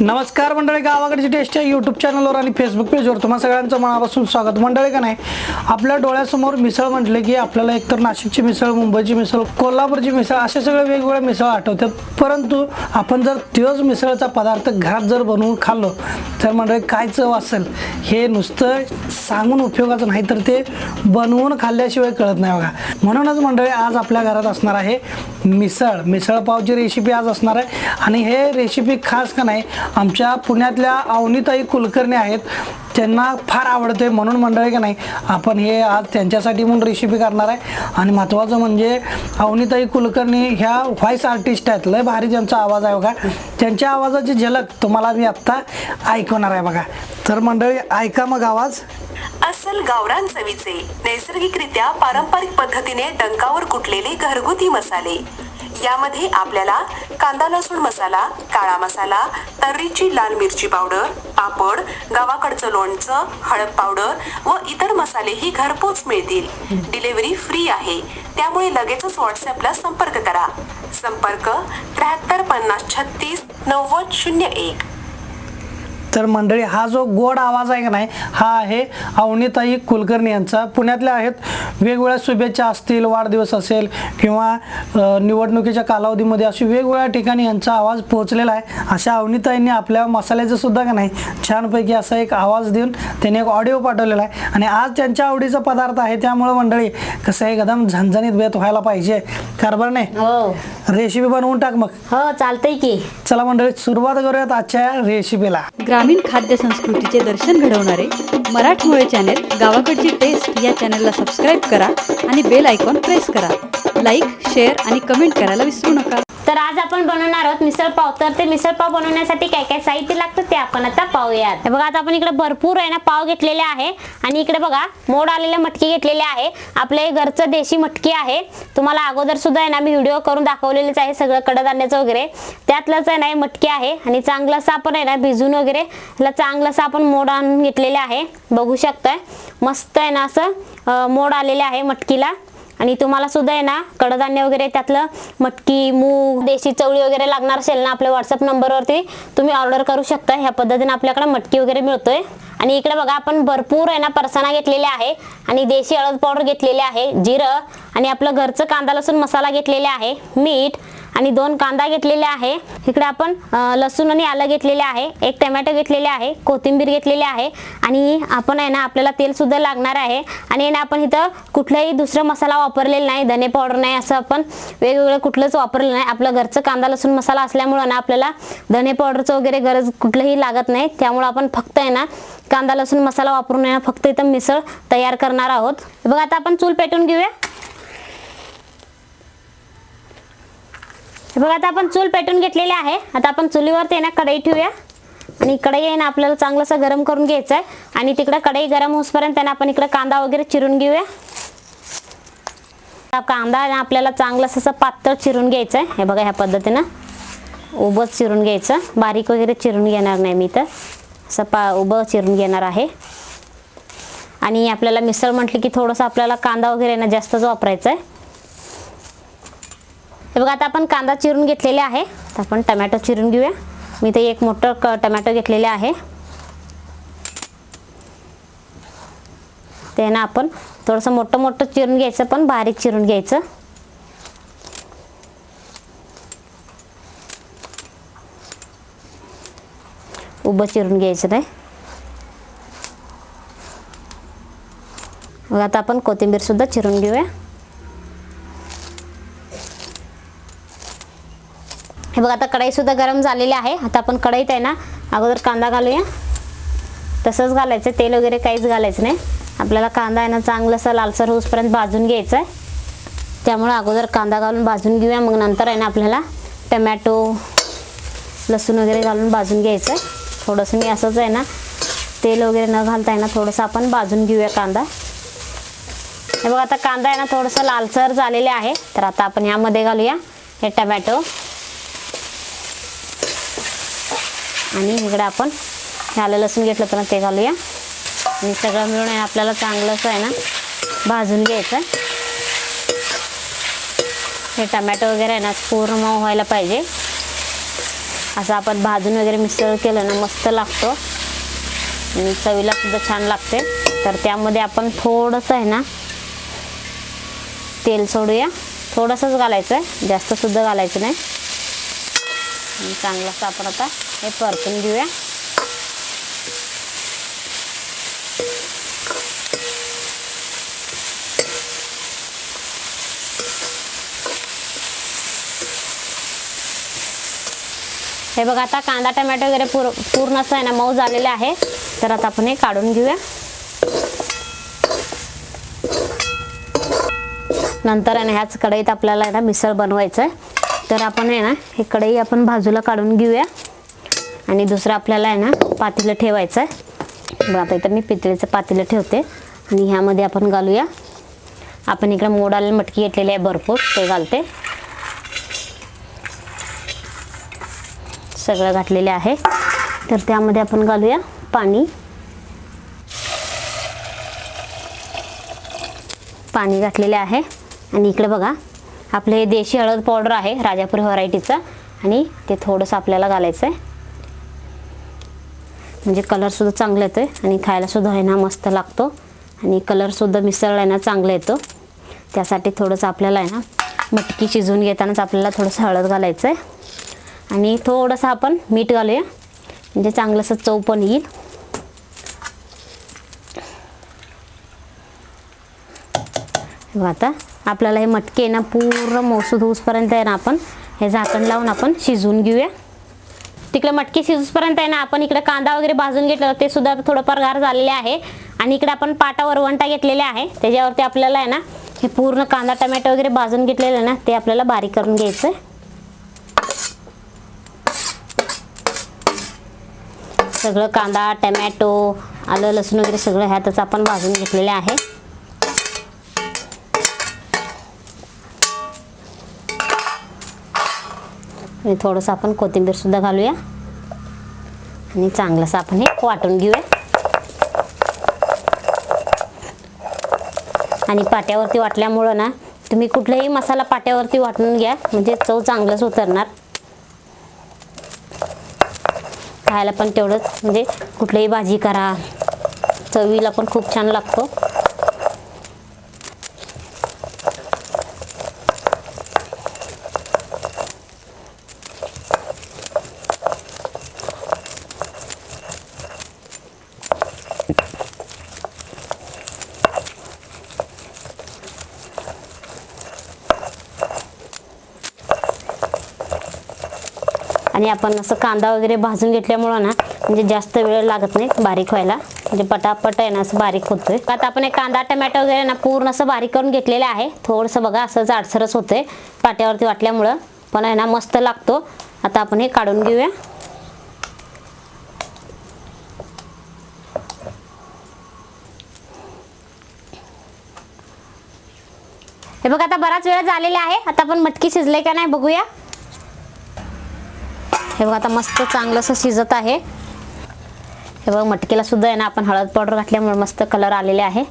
नमस्कार मंडळी गावाकडची टेस्ट या यूट्यूब चॅनलवर आणि फेसबुक पेजवर तुम्हा सगळ्यांचं मनापासून स्वागत. मंडळी का नाही आपल्या डोळ्यासमोर मिसळ म्हटले की आपल्याला एकतर नाशिकची मिसळ मुंबईची मिसळ कोल्हापूरची मिसळ असे सगळे वेगवेगळ्या मिसळ आठवतात. परंतु आपण जर त्योच मिसळचा पदार्थ घरात जर बनवून खाल्लो तर मंडळी काय चव असेल हे नुसतं सांगून उपयोगाचं नाही तर ते बनवून खाल्ल्याशिवाय कळत नाही बघा. म्हणूनच मंडळी आज आपल्या घरात असणार आहे मिसळ. मिसळ पावची रेसिपी आज असणार आहे. आणि हे रेसिपी खास का नाही आमच्या पुण्यातल्या अवनीताई कुलकर्णी आहेत. त्यांना फार आवडते म्हणून मंडळी का नाही आपण हे आज त्यांच्यासाठी म्हणून रेसिपी करणार आहे. आणि महत्त्वाचं म्हणजे अवनीताई कुलकर्णी ह्या व्हॉइस आर्टिस्ट आहेत. लय भारी ज्यांचा आवाज आहे बघा. त्यांच्या आवाजाची झलक तुम्हाला मी आत्ता ऐकवणार आहे बघा. तर मंडळी ऐका मग आवाज. अस्सल गावरान चवीचे नैसर्गिकरित्या पारंपरिक पद्धतीने डंकावर कुटलेले घरगुती मसाले. यामध्ये आपल्याला कांदा लसूण मसाला काळा मसाला तर्रीची लाल मिरची पावडर पापड गावाकडचं लोणचं हळद पावडर व इतर मसालेही घरपोच मिळतील. डिलिव्हरी फ्री आहे. त्यामुळे लगेचच व्हॉट्सअपला संपर्क करा. संपर्क त्र्याहत्तर पन्नास छत्तीस नव्वद शून्य एक. तर मंडळी हा जो गोड आवाज आहे का नाही हा आहे अवनीताई कुलकर्णी यांचा. पुण्यातल्या आहेत वेगवेगळ्या शुभेच्छा असतील वाढदिवस असेल किंवा निवडणुकीच्या कालावधीमध्ये अशी वेगवेगळ्या ठिकाणी यांचा आवाज पोहोचलेला आहे. अशा अवनीताईंनी आपल्या मसाल्याचं सुद्धा का नाही छानपैकी असा एक आवाज देऊन त्यांनी एक ऑडिओ पाठवलेला आहे. आणि आज त्यांच्या आवडीचा पदार्थ आहे त्यामुळे मंडळी कसं आहे एकदम झणझणीत बेत व्हायला पाहिजे. कारभार नाही? हो. रेसिपी बनवून टाक मग. हो चालतंय की. चला मंडळी सुरुवात करूयात आजच्या रेसिपीला. ग्रामीण खाद्य संस्कृतीचे दर्शन घडवणारे मराठमोळे चॅनेल गावाकडची टेस्ट या चॅनलला सबस्क्राईब करा आणि बेल आयकॉन प्रेस करा. लाईक शेअर आणि कमेंट करायला विसरू नका. तर आज आपण बनवणार आहोत मिसळ पाव. तर ते मिसळ पाव बनवण्यासाठी काय काय साहित्य लागतं ते आपण आता पाहूयात. बघा आता आपण इकडे भरपूर आहे ना पाव घेतलेले आहे. आणि इकडे बघा मोड आलेले मटकी घेतलेले आहे. आपले हे घरचं देशी मटकी आहे. तुम्हाला अगोदर सुद्धा आहे ना मी व्हिडिओ करून दाखवलेलेच आहे सगळं कडधान्याचं वगैरे. त्यातलंच आहे ना हे मटकी आहे. आणि चांगलंसं आपण आहे ना भिजून वगैरे ह्याला चांगलं असं आपण मोड आणून घेतलेले आहे. बघू शकताय. मस्त आहे ना असं मोड आलेले आहे मटकीला. आणि तुम्हाला सुद्धा आहे ना कडधान्य वगैरे त्यातलं मटकी मूग देशी चवळी वगैरे लागणार असेल ना आपल्या व्हॉट्सअप नंबरवरती तुम्ही ऑर्डर करू शकता. ह्या पद्धतीने आपल्याकडे मटकी वगैरे मिळतोय. आणि इकडे बघा आपण भरपूर आहे ना परसाना घेतलेल्या आहे. आणि देशी हळद पावडर घेतलेले आहे जिरं. आणि आपलं घरचं कांदा लसूण मसाला घेतलेले आहे मीठ. आणि दोन कांदा घेतलेले आहे. इकडे आपण लसूण आणि आलं घेतलेले आहे. एक टमॅटो घेतलेले आहे. कोथिंबीर घेतलेली आहे. आणि आपण आहे ना आपल्याला तेलसुद्धा लागणार आहे. आणि आहे ना आपण इथं कुठलाही दुसरा मसाला वापरलेला नाही. धने पावडर नाही असं आपण वेगवेगळं कुठलंच वापरलेलं नाही. आपलं घरचं कांदा लसूण मसाला असल्यामुळं ना आपल्याला धने पावडरचं वगैरे गरज कुठलंही लागत नाही. त्यामुळं आपण फक्त आहे ना कांदा लसूण मसाला वापरून आहे ना फक्त इथं मिसळ तयार करणार आहोत. बघा आता आपण चूल पेटून घेऊया. बघा आता आपण चूल पेटून घेतलेले आहे. आता आपण चुलीवरती आहे ना कढई ठेवूया. आणि कढई आहे ना आपल्याला चांगलंसं गरम करून घ्यायचं आहे आणि तिकडं कढई गरम होसपर्यंत आहे ना आपण इकडं कांदा वगैरे चिरून घेऊया. कांदा आहे ना आपल्याला चांगलंसं असं पातळ चिरून घ्यायचं आहे हे बघा ह्या पद्धतीनं उभं चिरून घ्यायचं. बारीक वगैरे चिरून घेणार नाही मी तर. असं पा उभं चिरून घेणार आहे. आणि आपल्याला मिसळ म्हटलं की थोडंसं आपल्याला कांदा वगैरे ना जास्तच वापरायचं आहे हे बघा आता आपण कांदा चिरून घेतलेले आहे. तर आपण टमॅटो चिरून घेऊया. मी ते एक मोठं क टमॅटो घेतलेले आहे. ते ना आपण थोडंसं मोठं मोठं चिरून घ्यायचं पण बारीक चिरून घ्यायचं. उभं चिरून घ्यायचं नाही. मग आता आपण कोथिंबीर सुद्धा चिरून घेऊया. हे बघा आता कढईसुद्धा गरम झालेली आहे. आता आपण कढईत आहे ना अगोदर कांदा घालूया. तसंच घालायचं तेल वगैरे काहीच घालायचं नाही. आपल्याला कांदा आहे ना चांगलंसं लालसर होसपर्यंत भाजून घ्यायचं आहे त्यामुळं अगोदर कांदा घालून भाजून घेऊया. मग नंतर आहे ना आपल्याला टमॅटो लसूण वगैरे घालून भाजून घ्यायचं आहे थोडंसं मी असंच आहे ना तेल वगैरे न घालता आहे ना थोडंसं आपण भाजून घेऊया कांदा. हे बघा आता कांदा आहे ना थोडंसं लालसर झालेले आहे. तर आता आपण ह्यामध्ये घालूया हे टमॅटो. आणि इकडे आपण आलं लसूण घेतलं तर ते घालूया. आणि सगळं मिळून आहे आपल्याला चांगलंच आहे ना भाजून घ्यायचं हे टमॅटो वगैरे आहे ना पूर्ण मऊ व्हायला पाहिजे. असं आपण भाजून वगैरे मिसळ केलं ना मस्त लागतो. आणि चवीला सुद्धा छान लागते. तर त्यामध्ये आपण थोडंसं आहे ना तेल सोडूया. थोडंसंच घालायचं आहे जास्तसुद्धा घालायचं नाही. चांगलंसं आपण आता हे परतून घेऊया. हे बघा आता कांदा टमॅटो वगैरे पूर पूर्ण असं आहे ना मऊ झालेलं आहे. तर आता आपण हे काढून घेऊया. नंतर आहे ना ह्याच कढईत आपल्याला आहे ना मिसळ बनवायचं आहे तर आपण आहे ना हे कढई आपण बाजूला काढून घेऊया. आणि दुसरं आपल्याला आहे ना पातेलं ठेवायचं आहे. बघा आता इथं मी पितळेचं पातेलं ठेवते. आणि ह्यामध्ये आपण घालूया. आपण इकडे मोडाला मटकी घेतलेली आहे भरपूर ते घालते. सगळं घातलेले आहे. तर त्यामध्ये आपण घालूया पाणी. पाणी घातलेले आहे. आणि इकडे बघा आपलं हे देशी हळद पावडर आहे राजापूर व्हरायटीचं. आणि ते थोडंसं आपल्याला घालायचं आहे. म्हणजे कलरसुद्धा चांगला येतो आहे आणि खायलासुद्धा आहे ना मस्त लागतो. आणि कलरसुद्धा मिसळला आहे ना चांगला येतो. त्यासाठी थोडंसं आपल्याला आहे ना मटकी शिजवून घेतानाच आपल्याला थोडंसं हळद घालायचं आहे आणि थोडंसं आपण मीठ घालूया. म्हणजे चांगलंसं चव पण येईल. आता आपल्याला हे मटके आहे ना पूर्ण मौसूद होऊसपर्यंत आहे ना आपण हे झाकण लावून आपण शिजवून घेऊया. तिकडे मटकी शिजूसपर्यंत आहे ना आपण इकडे कांदा वगैरे भाजून घेतलं ते सुद्धा थोडंफार गार झालेले आहे. आणि इकडे आपण पाटा वरवंटा घेतलेले आहे. त्याच्यावरती आपल्याला आहे ना हे पूर्ण कांदा टमॅटो वगैरे भाजून घेतलेलं आहे ना ते आपल्याला बारीक करून घ्यायचं आहे सगळं कांदा टमॅटो आलं लसूण वगैरे सगळं ह्यातच आपण भाजून घेतलेले आहे. आणि थोडंसं आपण कोथिंबीरसुद्धा घालूया. आणि चांगलंसं आपण हे वाटून घेऊया. आणि पाट्यावरती वाटल्यामुळं ना तुम्ही कुठलाही मसाला पाट्यावरती वाटून घ्या म्हणजे चव चांगलंच उतरणार. खायला पण तेवढंच म्हणजे कुठलीही भाजी करा चवीला पण खूप छान लागतो. आणि आपण असं कांदा वगैरे भाजून घेतल्यामुळं ना म्हणजे जास्त वेळ लागत नाही बारीक व्हायला. म्हणजे पटापट आहे ना असं बारीक होतोय. आता आपण एक कांदा टमॅटो वगैरे ना पूर्ण असं बारीक करून घेतलेलं आहे. थोडंसं बघा असं जाडसरच होतंय. पाट्यावरती वाटल्यामुळं पण आहे ना मस्त लागतो. आता आपण हे काढून घेऊया. हे बघा आता बराच वेळ झालेला आहे. आता आपण मटकी शिजले का नाही बघूया. हे बघा आता मस्त चांगलंसं शिजत आहे. हे बघा मटकीला सुद्धा आहे ना आपण हळद पावडर घातल्यामुळे मस्त कलर आलेले आहे.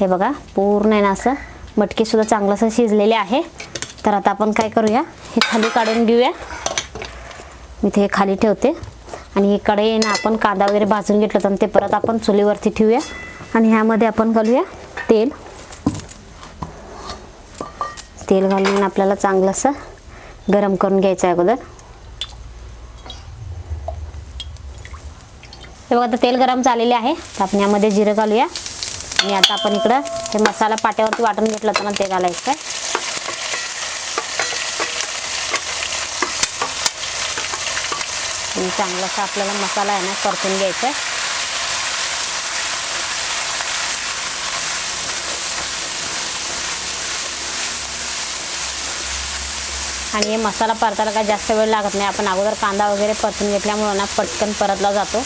हे बघा पूर्ण आहे ना असं. मटकी सुद्धा चांगलंसं शिजलेले आहे. तर आता आपण काय करूया? हे खाली काढून घेऊया. मी ते खाली ठेवते. आणि हे कढई आहे ना आपण कांदा वगैरे भाजून घेतलं तर ते परत आपण चुलीवरती ठेवूया. आणि ह्यामध्ये आपण घालूया तेल. तेल घालून आपल्याला चांगलंसं गरम करून घ्यायचं आहे अगोदर. हे बघा आता तेल गरम झालेले आहे. तर आपण यामध्ये जिरं घालूया. आणि आता आपण इकडं हे मसाला पाट्यावरती वाटून घेतलं होतं ना ते घालायचं आहे चांगलासा आपल्याला मसाला आहे ना परतून घ्यायचा आहे आणि हे मसाला परतायला काय जास्त वेळ लागत नाही. आपण अगोदर कांदा वगैरे परतून घेतल्यामुळं ना पटकन परतला जातो.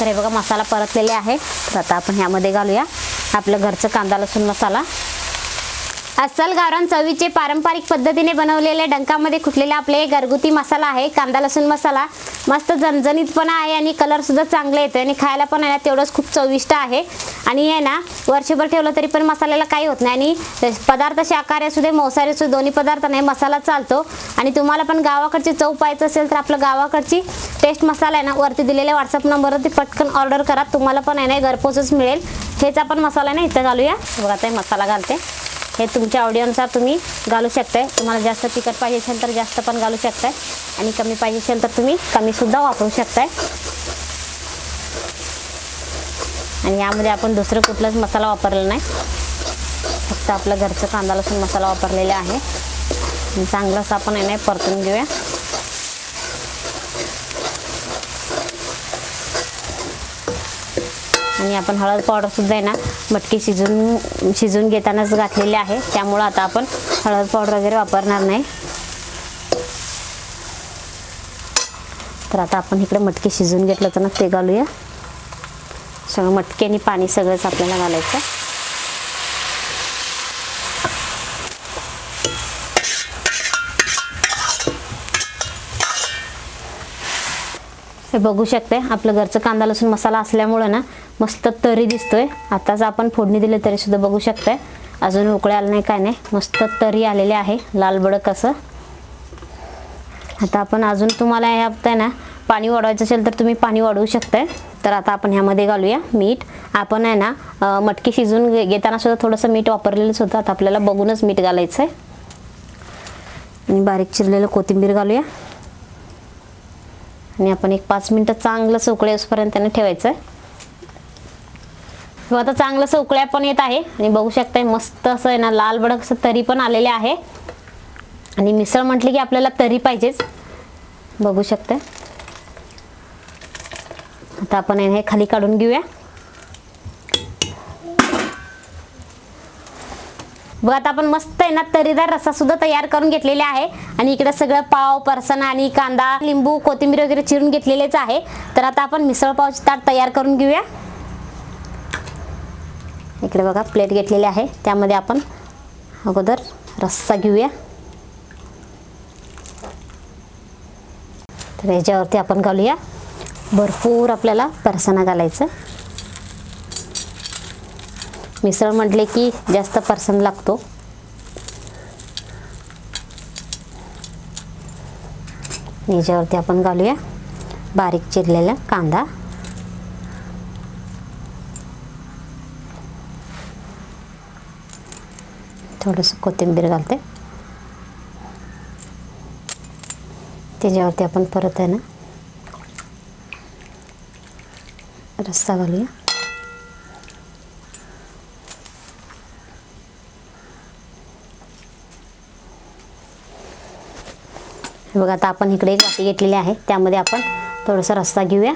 तर हे बघा मसाला परतलेले आहे तर आता आपण ह्यामध्ये घालूया. आपलं घरचं कांदा लसूण मसाला. अस्सल गावरान चवीचे पारंपरिक पद्धतीने बनवलेले डंकामध्ये कुठलेले आपले घरगुती मसाला आहे? कांदा लसूण मसाला. मस्त झणझणीतपणा आहे आणि कलरसुद्धा चांगले येतो आणि खायला पण आहे ना तेवढंच खूप चविष्ट आहे. आणि हे ना वर्षभर ठेवलं तरी पण मसाल्याला काही होत नाही आणि पदार्थ शाकाहारी असू दे मांसाहारी असू दोन्ही पदार्थ नाही मसाला चालतो. आणि तुम्हाला पण गावाकडची चव पाहायचं असेल तर आपलं गावाकडची टेस्ट मसाला आहे ना वरती दिलेल्या व्हॉट्सअप नंबरवरती पटकन ऑर्डर करा. तुम्हाला पण आहे ना घरपोचच मिळेल. हेच आपण मसाला ना इथं घालूया. बघा ते मसाला घालते. हे तुमच्या आवडीनुसार तुम्ही घालू शकताय. तुम्हाला जास्त तिखट पाहिजे असेल तर जास्त पण घालू शकताय. आणि कमी पाहिजे असेल तर तुम्ही कमीसुद्धा वापरू शकताय. आणि यामध्ये आपण दुसरं कुठलाच मसाला वापरला नाही. फक्त आपलं घरचं कांदा लसूण मसाला वापरलेला आहे. चांगलंच आपण आहे परतून घेऊया. आणि आपण हळद पावडरसुद्धा आहे ना मटकी शिजून शिजून घेतानाच घातलेली आहे. त्यामुळं आता आपण हळद पावडर वगैरे वापरणार नाही. तर आता आपण इकडे मटकी शिजून घेतलं तर ना ते घालूया. सगळं मटकी आणि पाणी सगळंच आपल्याला घालायचं हे बघू शकते आपलं घरचं कांदा लसूण मसाला असल्यामुळं ना मस्त तरी दिसतोय. आताच आपण फोडणी दिली तरी सुद्धा बघू शकताय. अजून उकळे आलं नाही काय नाही. मस्त तरी आलेले आहे लालबड कसं असं. आता आपण अजून तुम्हाला ह्यात आहे ना पाणी वाढवायचं असेल तर तुम्ही पाणी वाढवू शकताय. तर आता आपण ह्यामध्ये घालूया मीठ. आपण आहे ना मटकी शिजून घेताना सुद्धा थोडंसं मीठ वापरलेलंच होतं आता आपल्याला बघूनच मीठ घालायचं आहे आणि बारीक चिरलेलं कोथिंबीर घालूया. आणि आपण एक पाच मिनटं चांगलं सुकळे असपर्यंत त्यांना ठेवायचं आहे हो, किंवा आता चांगलं उकळ्या पण येत आहे. आणि बघू शकताय मस्त असं आहे ना लाल बडक असं तरी पण आलेले आहे. आणि मिसळ म्हटली की आपल्याला तरी पाहिजेच. बघू शकते आता आपण हे खाली काढून घेऊया. बघ आता आपण मस्त आहे ना तरीदार रस्सा सुद्धा तयार करून घेतलेला आहे. आणि इकडे सगळं पाव परसणा आणि कांदा लिंबू कोथिंबीर वगैरे चिरून घेतलेलेच आहे. तर आता आपण मिसळ पावची ताट तयार करून घेऊया. इकडे बघा प्लेट घेतलेली आहे. त्यामध्ये आपण अगोदर रस्सा घेऊया. तर याच्यावरती आपण घालूया. भरपूर आपल्याला परसणा घालायचं. मिसळ म्हटले की जास्त पर्सन लागतो. याच्यावरती आपण घालूया बारीक चिरलेला कांदा. थोडंसं कोथिंबीर घालते. त्याच्यावरती आपण परत आहे ना रस्सा घालूया. बघा आता आपण इकडे एक वाटी घेतलेली आहे. त्यामध्ये आपण थोडासा रस्सा घेऊया.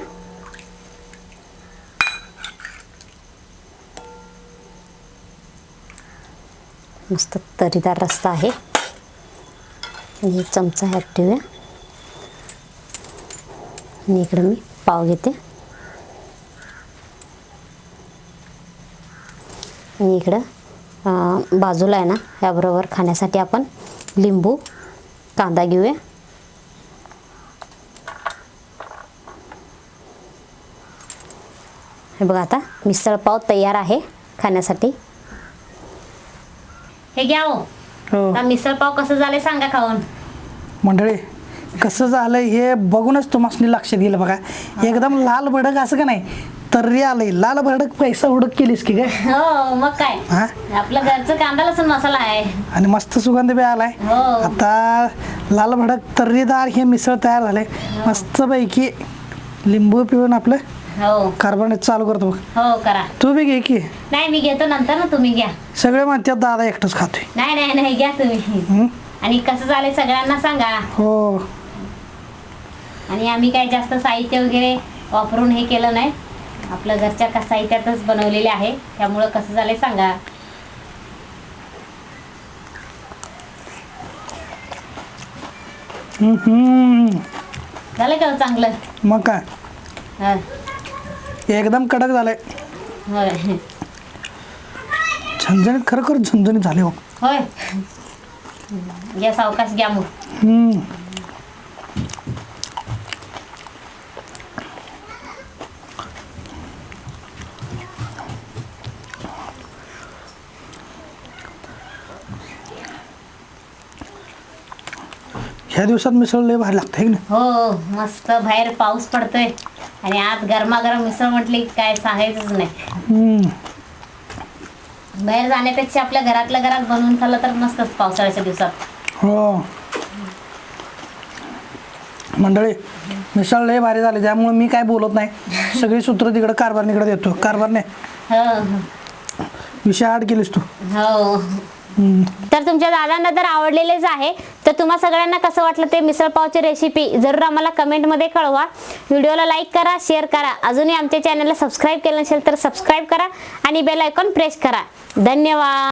मस्त तरीदार रस्ता आहे. आणि चमचा ह्यात ठेवूया. आणि इकडं मी पाव घेते. आणि इकडं बाजूला आहे ना ह्याबरोबर खाण्यासाठी आपण लिंबू कांदा घेऊया. हे बघा आता मिसळ पाव तयार आहे खाण्यासाठी. हे घ्या हो. हो. आता मिसळ पाव कसं झाले सांगा खाऊन. मंडळी कसं झालं हे बघूनच तुम्हाला लक्षात गेलं बघा. एकदम लाल भडक असं का नाही? तर्री आलंय. लाल भडक पैसा हुडक केलीस की काय हो मग काय? हा? आपलं घरचं कांदा लसूण मसाला आहे. आणि मस्त सुगंध बी आलाय. हो. आता लाल भडक तर्रीदार हे मिसळ तयार झाले मस्तपैकी लिंबू पिळून आपलं हो. कार्बोनेट चालू करतो बघ हो करा. तू बी घे की. नाही मी घेतो नंतर ना तुम्ही घ्या. सगळे म्हणतात दादा एकटंच खातोय. नाही नाही नाही घ्या तुम्ही. हं? आणि कसं झालंय सगळ्यांना सांगा. हो. आणि आम्ही काही जास्त साहित्य वगैरे वापरून हे केलं नाही. आपलं घरच्या का साहित्यातच बनवलेले आहे. त्यामुळं कसं झालंय सांगा. झालं का हो चांगलं? मग काय? हा. एकदम कडक झालंय. झंझणीत खरखर खरोखर झाले हो. सावकाश घ्या मग. ह्या दिवसात मिसळ लय भारी लागते हो मस्त बाहेर पाऊस पडतोय. आणि आत गरमागरम मिसळ म्हटली की काय सांगायचंच नाही. बाहेर जाण्यापेक्षा आपल्या घरातल्या घरात बनवून खाल्लं तर मस्तच पावसाळ्याच्या दिवसात. हो. मंडळी मिसळ लय भारी झाले त्यामुळे मी काय बोलत नाही. सगळी सूत्र तिकडं कारभारनीकडे देतो. कारभारने हो. विषय आड केलीस तू. हो. तर तुमच्या दादांना तर आवडलेलेच आहे. तर तुम्हा सगळ्यांना कसं वाटलं ते मिसळपावची रेसिपी जरूर आम्हाला कमेंटमध्ये कळवा. व्हिडिओला लाईक करा शेअर करा. अजूनही आमच्या चॅनलला सबस्क्राईब केलं नसेल तर सबस्क्राईब करा आणि बेल आयकॉन प्रेस करा. धन्यवाद.